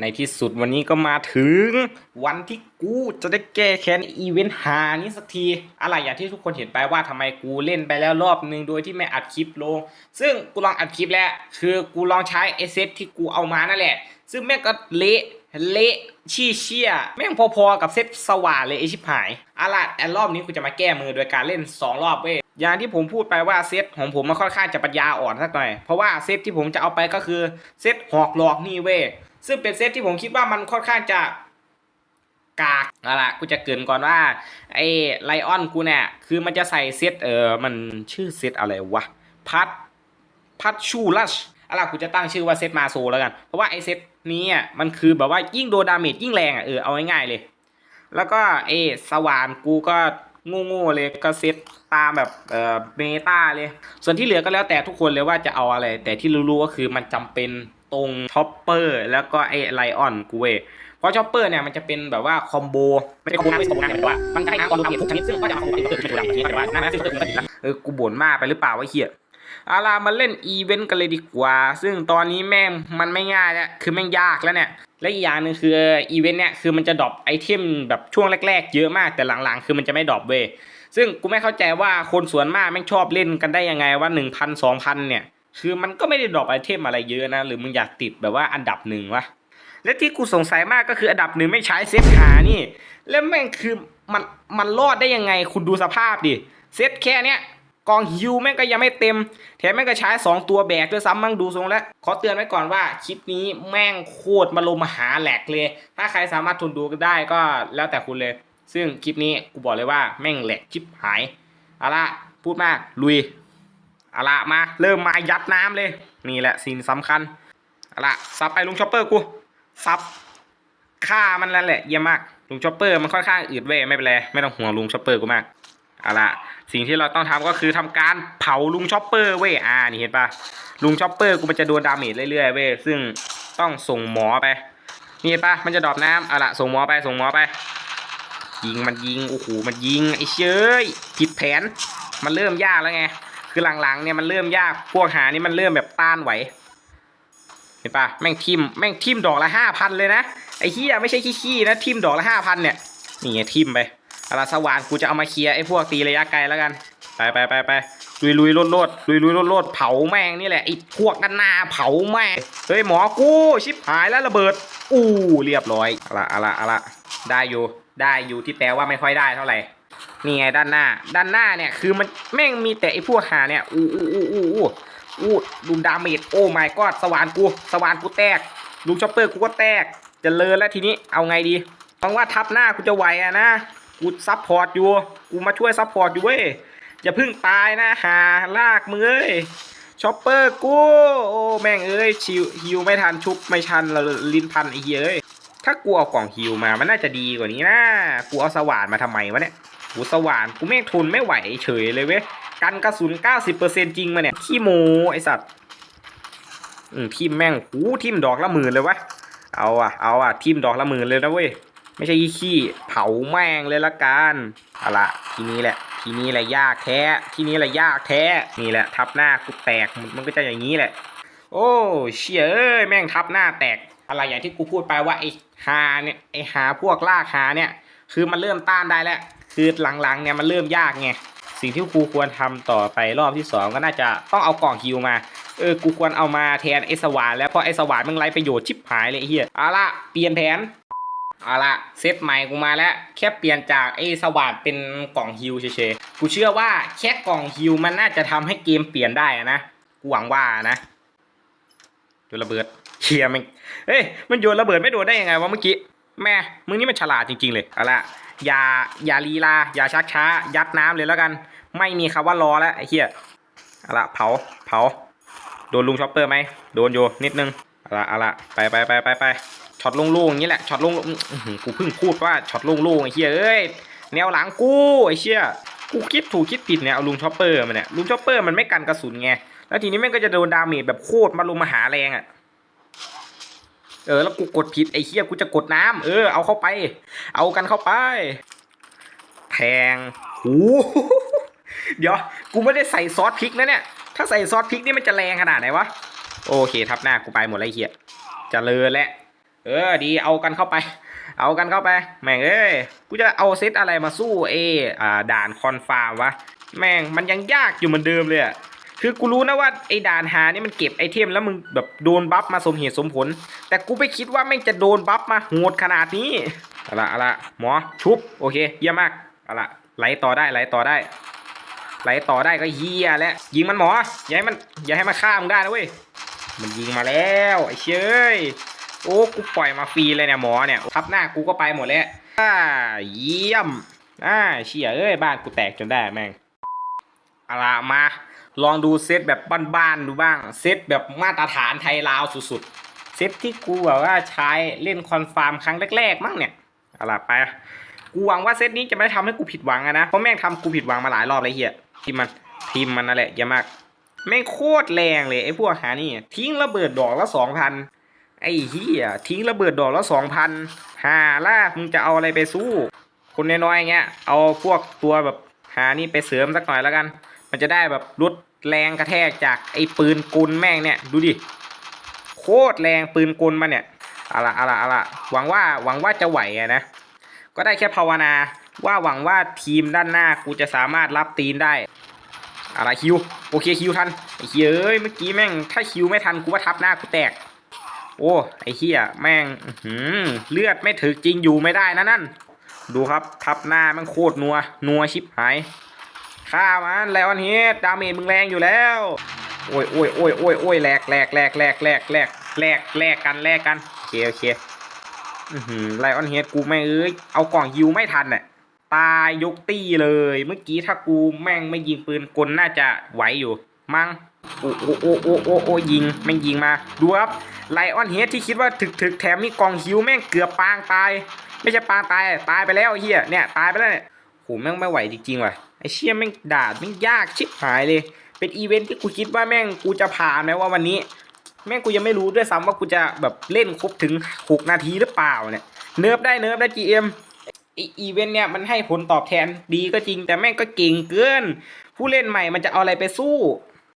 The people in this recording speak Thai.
ในที่สุดวันนี้ก็มาถึง วันที่กูจะได้แก้แค้นอีเวนต์หานี้สักที อะไรอย่างที่ทุกคนเห็นไปว่าทำไมกูเล่นไปแล้วรอบนึงโดยที่ไม่อัดคลิปลง ซึ่งกูลองอัดคลิปแล้ว คือกูลองใช้เอเซที่กูเอามานั่นแหละ ซึ่งแม่งก็เละเละชี้เชี่ยแม่งพอๆกับเซตสว่านเลยไอชิบหายอาล่ะแอนรอบนี้กูจะมาแก้มือโดยการเล่น 2 รอบเว้ย อย่างที่ผมพูดไปว่าเซตของผมมันค่อนข้างจะปัญญาอ่อนสักหน่อย เพราะว่าเซตที่ผมจะเอาไปก็คือเซตหอกหลอกนี่เว้ยซึ่งเป็นเซตที่ผมคิดว่ามันค่อนข้างจะกากเอาล่ะกูจะเกินก่อนว่าไอ้ไลออนกูเนี่ยคือมันจะใส่เซตเออมันชื่อเซตอะไรวะพัดพัชชูลัชอะไรกูจะตั้งชื่อว่าเซตมาโซแล้วกัน เพราะว่าไอเซตนี้อะมันคือแบบว่ายิ่งโดนดาเมจยิ่งแรงอะเออเอาง่ายๆเลย แล้วก็เอสว่านกูก็ โง่ๆเลยก็เซตตามแบบเอ่อเมตาเลย ส่วนที่เหลือก็แล้วแต่ทุกคนเลยว่าจะเอาอะไร แต่ที่รู้ๆก็คือมันจำเป็นตรงช็อปเปอร์แล้วก็ไอไลออนกูเวเพราะช็อปเปอร์เนี่ยมันจะเป็นแบบว่าคอมโบไม่ใช่คอมโบไม่ใช่คอมโบนแต่ว่ามันจะให้น้ำตอนดูดาเมจทุกชนิดซึ่งก็จะเอาคอมโบที่เกิดขึ้นในตัวดาเมจแต่ว่าหน้าซึ่งเกิดขึ้นเออกูบ่นมากไปหรือเปล่าวะเฮีย อาล่ะมาเล่นอีเวนต์กันเลยดีกว่า ซึ่งตอนนี้แม่งมันไม่ง่ายแล้วคือแม่งยากแล้วเนี่ย และอีกอย่างหนึ่งคืออีเวนต์เนี่ยคือมันจะดรอปไอเทมแบบช่วงแรก ๆ เยอะมากแต่หลังๆ คือมันจะไม่ดรอปเว้ยซึ่งกูไม่เข้าใจว่าคนส่วนมากแม่งชอบเล่นกันได้ยังไงว่า 1 0 0 0 2,000 เนี่ย คือมันก็ไม่ได้ดรอปไอเทมอะไรเยอะนะ หรือมึงอยากติดแบบว่าอันดับหนึ่งวะและที่กูสงสัยมากก็คืออันดับหนึ่งไม่ใช้เซตหานี่ แล้วแม่งคือมันมันรอดได้ยังไงคุณดูสภาพดิเซตแค่เนี้ย กองฮิวแม่งก็ยังไม่เต็ม แถมแม่งก็ใช้ 2 ตัวแบกด้วยซ้ำมั่งดูทรงแล้ว ขอเตือนไว้ก่อนว่าคลิปนี้แม่งโคตรมาลมหาแหลกเลย ถ้าใครสามารถทนดูก็ได้ก็แล้วแต่คุณเลย ซึ่งคลิปนี้กูบอกเลยว่าแม่งแหลกชิบหายเอาละพูดมากลุยเอาละมาเริ่มมายัดน้ำเลย นี่แหละสิ่งสำคัญเอาละซับไปลุงช็อปเปอร์กูซับฆ่ามันนั่นแหละเยี่ยมมากลุงช็อปเปอร์มันค่อนข้างอืดเว้ยไม่เป็นไรไม่ต้องห่วงลุงช็อปเปอร์กูมาก เอาละสิ่งที่เราต้องทำก็คือทำการเผาลุงช็อปเปอร์เว้ยอ่านี่เห็นปะลุงช็อปเปอร์กูมันจะโดนดาเมจเรื่อยๆเว้ยซึ่งต้องส่งหมอไปนี่เห็นปะมันจะดรอปน้ำเอาละส่งหมอไปส่งหมอไป ยิงมันยิงโอ้โหมันยิงไอ้เชยผิดแผนมันเริ่มยากแล้วไงคือหลังๆเนี่ยมันเริ่มยากพวกหานี่มันเริ่มแบบต้านไหวเห็นปะแม่งทิมแม่งทิมดอกละห้าพันเลยนะไอ้เฮียไม่ใช่ขี้ๆนะทิมดอกละห้าพันเนี่ยนี่ไงทิมไป อาราสวานกูจะเอามาเคลียร์ไอ้พวกตีระยะไกลแล้วกัน ไปไปไปไปลุยลุยโลดโลดลุยลุยโลดโลดเผาแม่งนี่แหละไอ้พวกกันหน้าเผาแม่งเฮ้ยหมอกูชิบหายแล้วระเบิด อู้เรียบร้อยอาละอาละอาละได้อยู่ได้อยู่ที่แปลว่าไม่ค่อยได้เท่าไหร่นี่ไงด้านหน้า ด้านหน้าเนี่ยคือมันแม่งมีแต่ไอ้พวกหาเนี่ยอู้อู้อู้อู้อู้อู้ลุมดาเมจโอ้ my god สว่านกูสว่านกูแตกลุงช็อปเปอร์กูก็แตกจะเลินแล้วทีนี้เอาไงดีหวังว่าทับหน้ากูจะไหวอะนะ กูซับพอร์ตอยู่ กูมาช่วยซับพอร์ตอยู่เว้ย อย่าเพิ่งตายนะหาลากมือเอ้ยช็อปเปอร์กูโอ้แม่งเอ้ยชิวฮิวไม่ทันชุบไม่ชันละลิ้นพันไอ้เหี้ยถ้ากูเอากล่องฮิวมามันน่าจะดีกว่านี้นะกูเอาสว่านมาทำไมวะเนี่ยกูสว่านกูแม่งทนไม่ไหวเฉยเลยเว้ยกันกระสุน 90%จริงมาเนี่ยขี้โมไอสัตว์อืมทิมแม่งหูทิมดอกละหมื่นเลยวะเอาอะเอาอะทิมดอกละหมื่นเลยนะเว้ย ไม่ใช่ขี้เผาแม่งเลยละกันเอาละทีนี้แหละ ทีนี้แหละยากแท้ ทีนี้แหละยากแท้ นี่แหละ ทับหน้ากูแตกมันมันก็จะอย่างนี้แหละ โอ้เชี่ยเอ้ยแม่งทับหน้าแตก อะไรอย่างที่กูพูดไปว่าไอ้หาเนี่ยไอ้หาพวกลากหาเนี่ย คือมันเริ่มต้านได้แล้ว คือหลังๆเนี่ยมันเริ่มยากไงสิ่งที่กูควรทำต่อไปรอบที่สองก็น่าจะต้องเอากล่องฮิวมา เออ กูควรเอามาแทนไอสว่านแล้วเพราะไอสว่านมันไรประโยชน์ชิบหายเลยเฮียเอาละเปลี่ยนแผน เอาละเซตใหม่กูมาแล้ว แค่เปลี่ยนจากไอ้สว่านเป็นกล่องฮิวเฉยๆ กูเชื่อว่าแค่กล่องฮิวมันน่าจะทำให้เกมเปลี่ยนได้นะกูหวังว่านะโยนระเบิดเชียมันเฮ้ยมันโยนระเบิดไม่โดนได้ยังไงวะเมื่อกี้แม่มึงนี่มันฉลาดจริง ๆ เลยเอาละอย่าอย่าลีลาอย่าชักช้า ยัดน้ำเลยแล้วกัน ไม่มีคำว่ารอแล้วไอ้เหี้ยเอาละเผาเผาโดนลุงช็อปเปอร์ไหมโดนอยู่นิดนึง เอาละเอาละไปไปไปไปไปช็อตโล่งๆอย่างนี้แหละช็อตโล่งๆกูเพิ่งพูดว่าช็อตโล่งๆไอ้เหี้ยเอ้ยแนวหลังกูไอ้เชี่ยกูคิดถูกคิดผิดเนี่ยเอาลุงช็อปเปอร์มาเนี่ยลุงช็อปเปอร์มันไม่กันกระสุนไงแล้วทีนี้แม่งก็จะโดนดาเมจแบบโคตรมาลุมมาหาแรงอะเออแล้วกูกดผิดไอ้เหี้ยกูจะกดน้ำเออเอาเข้าไป เอากันเข้าไปแทงหูเดี๋ยว กูไม่ได้ใส่ซอสพริกนะเนี่ย ถ้าใส่ซอสพริกนี่มันจะแรงขนาดไหนวะ โอเคทับหน้ากูไปหมดแล้วไอ้เหี้ยจะเลยและเออดีเอากันเข้าไป เอากันเข้าไป แม่งเอ้ยกูจะเอาเซตอะไรมาสู้เออ่าด่านคอนฟาร์มวะแม่งมันยังยากอยู่เหมือนเดิมเลยอะคือกูรู้นะว่าไอ้ด่านหานี่มันเก็บไอเทมแล้วมึงแบบโดนบัฟมาสมเหตุสมผล แต่กูไม่คิดว่าแม่งจะโดนบัฟมาโหดขนาดนี้อาละอาละหมอชุบโอเคเยี่ยมมากอาละไหลต่อได้ไหลต่อได้ไหลต่อได้ก็เฮียแล้วยิงมันหมออย่าให้มันอย่าให้มันฆ่ามึงได้นะเว้ย มันยิงมาแล้วไอ้เชยโอ้กูปล่อยมาฟรีเลยเนี่ยหมอเนี่ยทับหน้ากูก็ไปหมดแล้วอ่าเยี่ยมอ่าเชี่ยเอ้ยบ้านกูแตกจนได้แม่งเอาละมา ลองดูเซตแบบบ้านๆดูบ้าง เซตแบบมาตรฐานไทยลาวสุดๆ เซตที่กูแบบว่าใช้เล่นคอนฟาร์มครั้งแรกๆ มั้งเนี่ยเอาล่ะไป กูหวังว่าเซตนี้จะไม่ทำให้กูผิดหวังนะ เพราะแม่งทำกูผิดหวังมาหลายรอบเลยเฮียทีมมันทีมมันนั่นแหละเยอะมาก แม่งโคตรแรงเลยไอ้พวกหานี่ ทิ้งระเบิดดอกละสองพันไอ้เฮียทิ้งระเบิดดอกละสองพันหาล่ะมึงจะเอาอะไรไปสู้ คนน้อยๆเงี้ยเอาพวกตัวแบบหานี่ไปเสริมสักหน่อยแล้วกัน มันจะได้แบบลดแรงกระแทกจากไอ้ปืนกลแม่งเนี่ยดูดิโคตรแรงปืนกลมาเนี่ยอาละอาละอาละหวังว่าหวังว่าจะไหวอะนะ ก็ได้แค่ภาวนาว่าหวังว่าทีมด้านหน้ากูจะสามารถรับตีนได้ อะไรคิว อเคคิวทันไอ้เฮียเอ้ยเมื่อกี้แม่งถ้าคิวไม่ทันกูว่าทับหน้ากูแตก โอ้ไอ้เฮียแม่งหือเลือดไม่ถึกจริงอยู่ไม่ได้นะนั่น ดูครับทับหน้าม่งโคตรนัวนัวชิบหายฆ่ามันแล้วอันเฮดดาเมจมึงแรงอยู่แล้วโอ้ยโอ้ยโอ้ยโอ้ยโอ้ยแหลกแหลกแหลกแหลกแหลกแหลกแหลกแหลกกันแหลกกันโอเคโอเคไลออนเฮดกูแม่เอ้ยเอากล่องยิวไม่ทันน่ะ ตายยกตี้เลย เมื่อกี้ถ้ากูแม่งไม่ยิงปืนกลน่าจะไหวอยู่ มั้งโอ้โอ้โอ้โอ้โอ้โอ้ยิงแม่งยิงมา ดูครับไลออนเฮดที่คิดว่าถึกถึกแถมมีกองฮิวแม่งเกือบปางตาย ไม่ใช่ปางตายตายไปแล้วเฮียเนี่ยตายไปแล้วเนี่ยโหแม่งไม่ไหวจริงๆว่ะไอ้เชี่ยแม่งด่าแม่งยากชิบหายเลย เป็นอีเวนท์ที่กูคิดว่าแม่งกูจะผ่านไหมว่าวันนี้ แม่งกูยังไม่รู้ด้วยซ้ำว่ากูจะแบบเล่นครบถึง 6 นาทีหรือเปล่าเนี่ยเนิร์ฟได้เนิร์ฟได้ GM ไอ อีเวนต์เนี่ยมันให้ผลตอบแทนดีก็จริงแต่แม่งก็เก่งเกิน ผู้เล่นใหม่มันจะเอาอะไรไปสู้